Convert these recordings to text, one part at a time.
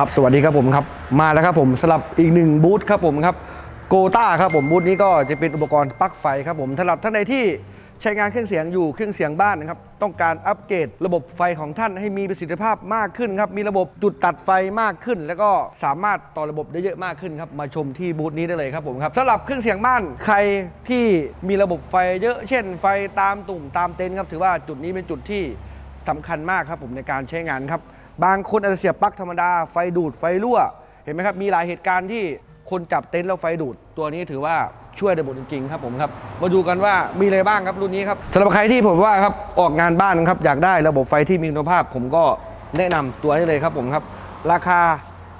ครับสวัสดีครับผมครับมาแล้วครับผมสำหรับอีกหนึ่งบูธครับผมครับโกต้าครับผมบูธนี้ก็จะเป็นอุปกรณ์ปลั๊กไฟครับผมสำหรับท่านใดที่ใช้งานเครื่องเสียงอยู่เครื่องเสียงบ้านนะครับต้องการอัปเกรดระบบไฟของท่านให้มีประสิทธิภาพมากขึ้นครับมีระบบจุดตัดไฟมากขึ้น แล้วก็สามารถต่อระบบได้เยอะมากขึ้นครับมาชมที่บูธนี้ได้เลยครับผมครับสำหรับเครื่องเสียงบ้านใครที่มีระบบไฟเยอะเช่น ไฟตามตุ่มตามเต็นท์ครับถือว่าจุดนี้เป็นจุดที่สำคัญมากครับผมในการใช้งานครับ บางคนอาจจะเสียบปลั๊กธรรมดา ไฟดูดไฟรั่ว เห็นไหมครับ มีหลายเหตุการณ์ที่คนจับเต็นท์แล้วไฟดูด ตัวนี้ถือว่าช่วยได้หมดจริงๆครับผมครับ มาดูกันว่ามีอะไรบ้างครับรุ่นนี้ครับสำหรับใครที่ผมว่าครับออกงานบ้านครับอยากได้ระบบไฟที่มีคุณภาพ ผมก็แนะนำตัวนี้เลยครับผมครับ ราคา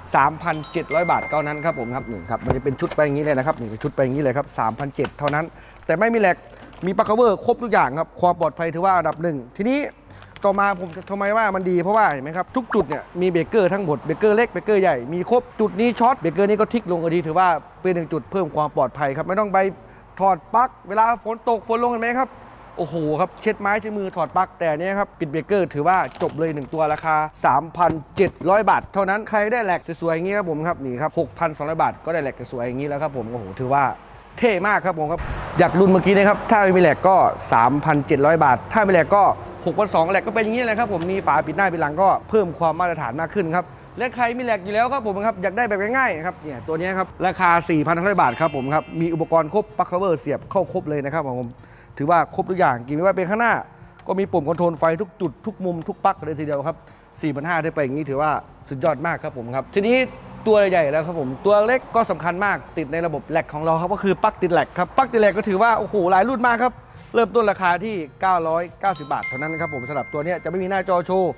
3,700 บาทเท่านั้นครับผมครับนี่ครับมันจะเป็นชุดไปอย่างนี้เลยนะครับนี่เป็นชุดไปอย่างนี้เลยครับ3,700เท่านั้น แต่ไม่มีแหลกมีปลั๊กเวอร์ครบทุกอย่างครับความปลอดภัยถือว่าอันดับหนึ่งทีนี้ ต่อมาผมทำไมว่ามันดีเพราะว่าเห็นไหมครับทุกจุดเนี่ยมีเบรกเกอร์ทั้งหมดเบรกเกอร์เล็กเบรกเกอร์ใหญ่มีครบจุดนี้ช็อตเบรกเกอร์นี้ก็ทิกลงก็ดีถือว่าเป็นหนึ่งจุดเพิ่มความปลอดภัยครับไม่ต้องไปถอดปลั๊กเวลาฝนตกฝนลงเห็นไหมครับโอ้โหครับเช็ดไม้เช็ดมือถอดปลั๊กแต่เนี้ครับปิดเบรกเกอร์ถือว่าจบเลย 1 ตัวราคา 3,700 บาท เท่านั้นใครได้แหลกสวยๆอย่างนี้ครับผมครับนี่ครับ6,200 บาทก็ได้แหลกสวยๆอย่างนี้แล้วครับผมโอ้โหถือว่าเท่มากครับผมครับ จากรุ่นเมื่อกี้นะครับ ถ้าไม่มีแหลกก็ 3,700 บาท ถ้ามีแหลกก็6,200แหลกก็เป็นอย่างนี้เลยครับผม มีฝาปิดหน้าปิดหลังก็เพิ่มความมาตรฐานมากขึ้นครับ และใครมีแหลกอยู่แล้วครับผมครับ อยากได้แบบง่ายๆครับ เนี่ยตัวนี้ครับ ราคา 4,500 บาทครับผมครับ มีอุปกรณ์ครบปลั๊กเวอร์เสียบเข้าครบเลยนะครับผม ถือว่าครบทุกอย่างกี่ไม่ว่าเป็นข้างหน้า ก็มีปุ่มคอนโทรลไฟทุกจุดทุกมุมทุกปลั๊กเลยทีเดียวครับ4,500ได้ไปอย่างนี้ถือว่าสุดยอดมากครับผมครับ ทีนี้ตัวใหญ่แล้วครับผม ตัวเล็กก็สำคัญมากติดในระบบแหลกของเราครับก็คือปลั๊กติดแหลกครับปลั๊กติดแหลกก็ถือว่าโอ้โหหลายรุ่นมากครับ เริ่มต้นราคาที่ 990 บาทเท่านั้นครับผมสำหรับตัวนี้จะไม่มีหน้าจอโชว์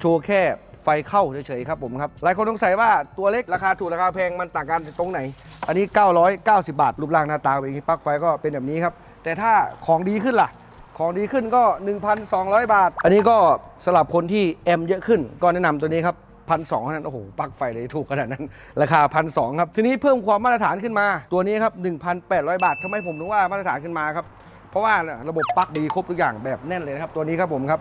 โชว์แค่ไฟเข้าเฉยๆครับผมครับหลายคนสงสัยว่าตัวเล็กราคาถูกราคาแพงมันต่างกันตรงไหน อันนี้ 990 บาท รูปร่างหน้าตาเป็นอย่างนี้ปลั๊กไฟก็เป็นแบบนี้ครับแต่ถ้าของดีขึ้นล่ะของดีขึ้นก็ 1,200 บาท อันนี้ก็สำหรับคนที่แอมเยอะขึ้นก็แนะนำตัวนี้ครับ พันสองนั้นโอ้โหปลั๊กไฟเลยถูกขนาดนั้น ราคาพันสองครับ ทีนี้เพิ่มความมาตรฐานขึ้นมา ตัวนี้ครับ 1,800 บาททำไมผมถึงว่ามาตรฐานขึ้นมาครับ เพราะว่าระบบปลั๊กดีครบทุกอย่างแบบแน่นเลยนะครับ ตัวนี้ครับผมครับ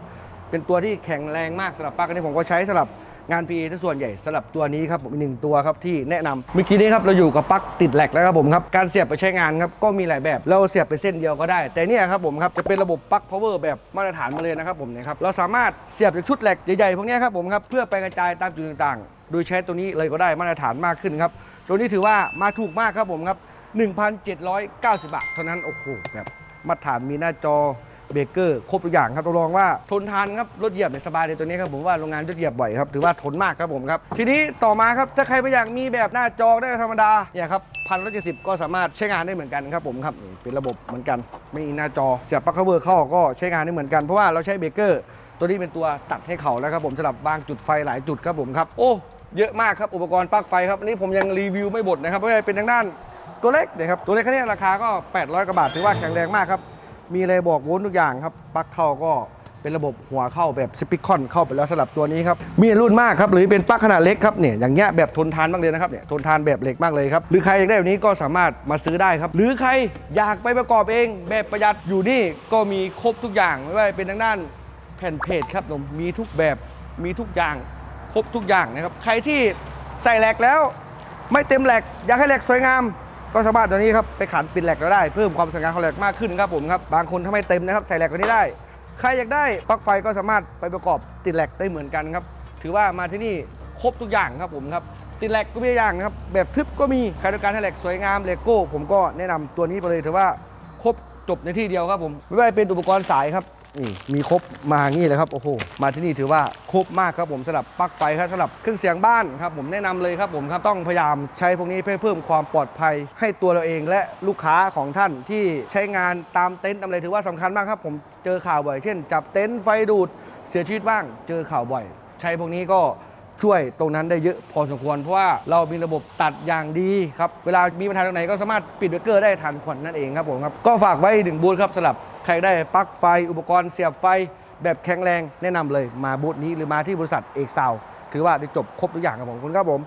เป็นตัวที่แข็งแรงมากสำหรับปลั๊กอันนี้ผมก็ใช้สำหรับ งาน PA ที่ส่วนใหญ่สำหรับตัวนี้ครับผมหนึ่งตัวครับที่แนะนำเมื่อกี้นี้ครับเราอยู่กับปลั๊กติดแหลกแล้วครับผมครับการเสียบไปใช้งานครับก็มีหลายแบบเราเสียบไปเส้นเดียวก็ได้ แต่เนี่ยครับผมครับจะเป็นระบบปลั๊ก power แบบมาตรฐานมาเลยนะครับผมเนี่ยครับเราสามารถเสียบจากชุดแหลกใหญ่ๆพวกนี้ครับผมครับเพื่อไปกระจายตามจุดต่างๆ โดยใช้ตัวนี้เลยก็ได้มาตรฐานมากขึ้นครับตัวนี้ถือว่ามาถูกมากครับผมครับ1,790 บาทเท่านั้นโอ้โหแบบมาตรฐานมีหน้าจอ เบรกเกอร์ครบทุกอย่างครับรับรองว่าทนทานครับรถเหยียบเนี่ยสบายเลยตัวนี้ครับผมว่าโรงงานรถเหยียบบ่อยครับถือว่าทนมากครับผมครับทีนี้ต่อมาครับถ้าใครไม่อยากมีแบบหน้าจอได้ธรรมดาเนี่ยครับพันร้อยเจ็ดสิบก็สามารถใช้งานได้เหมือนกันครับผมครับเป็นระบบเหมือนกัน ไม่มีหน้าจอเสียบปลั๊กเวอร์เข้าก็ใช้งานได้เหมือนกันเพราะว่าเราใช้เบรกเกอร์ตัวนี้เป็นตัวตัดให้เขาแล้วครับผมสำหรับบางจุดไฟหลายจุดครับผมครับโอ้เยอะมากครับอุปกรณ์ปลั๊กไฟครับนนี้ผมยังรีวิวไม่หมดนะครับเพราะว่าเป็นทางด้านตัวเล็กเนี่ยครับตัวเล็กแค่นี้ราคาก็ 800กว่าบาทถือว่าแข็งแรงมากครับ มีอะไรบอกโวลต์ทุกอย่างครับปลั๊กเข้าก็เป็นระบบหัวเข้าแบบสปิคอนเข้าไปแล้วสำหรับตัวนี้ครับมีรุ่นมากครับหรือเป็นปลั๊กขนาดเล็กครับเนี่ยอย่างเงี้ยแบบทนทานมากเลยนะครับเนี่ยทนทานแบบเหล็กมากเลยครับหรือใครอยากได้แบบนี้ก็สามารถมาซื้อได้ครับ หรือใครอยากไปประกอบเอง แบบประหยัดอยู่นี่ก็มีครบทุกอย่างไม่ว่าเป็นทางด้านแผ่นเพจครับผมมีทุกแบบมีทุกอย่างครบทุกอย่างนะครับใครที่ใส่แหลกแล้ว ไม่เต็มแหลกอยากให้แหลกสวยงาม ก็สามารถตัวนี้ครับไปขันปิดแหลกเราได้เพิ่มความสวยงาของแหลกมากขึ้นครับผมครับบางคนถ้าไม่เต็มนะครับใส่แหลกตัวนี้ได้ ใครอยากได้ปลั๊กไฟก็สามารถไปประกอบติดแหลกได้เหมือนกันครับถือว่ามาที่นี่ครบทุกอย่างครับผมครับติดแหลกก็มีอย่างนะครับ แบบทึบก็มีใครต้องการให้แหลกสวยงามเลโก้ผมก็แนะนำตัวนี้ไปเลยถือว่าครบจบในที่เดียวครับผมไม่ว่าจะเป็นอุปกรณ์สายครับ นี่มีครบมาอย่างนี้เลยครับโอ้โหมาที่นี่ถือว่าครบมากครับผมสำหรับปลั๊กไฟครับสำหรับเครื่องเสียงบ้านครับผมแนะนำเลยครับผมครับต้องพยายามใช้พวกนี้เพื่อเพิ่มความปลอดภัย ให้ตัวเราเองและลูกค้าของท่านที่ใช้งานตามเต็นท์อะไรถือว่าสำคัญมากครับ ผมเจอข่าวบ่อย เช่น จับเต็นท์ไฟดูดเสียชีวิตบ้าง เจอข่าวบ่อย ใช้พวกนี้ก็ช่วยตรงนั้นได้เยอะพอสมควร เพราะว่าเรามีระบบตัดอย่างดีครับ เวลามีปัญหาตรงไหนก็สามารถปิดเบรกเกอร์ได้ทันควันนั่นเองครับผมครับ ก็ฝากไว้หนึ่งบูธครับสำหรับ ใครได้ปลั๊กไฟอุปกรณ์เสียบไฟแบบแข็งแรงแนะนำเลยมาบูธนี้หรือมาที่บริษัทเอกซาวถือว่าได้จบครบทุกอย่างครับผมคุณครับผม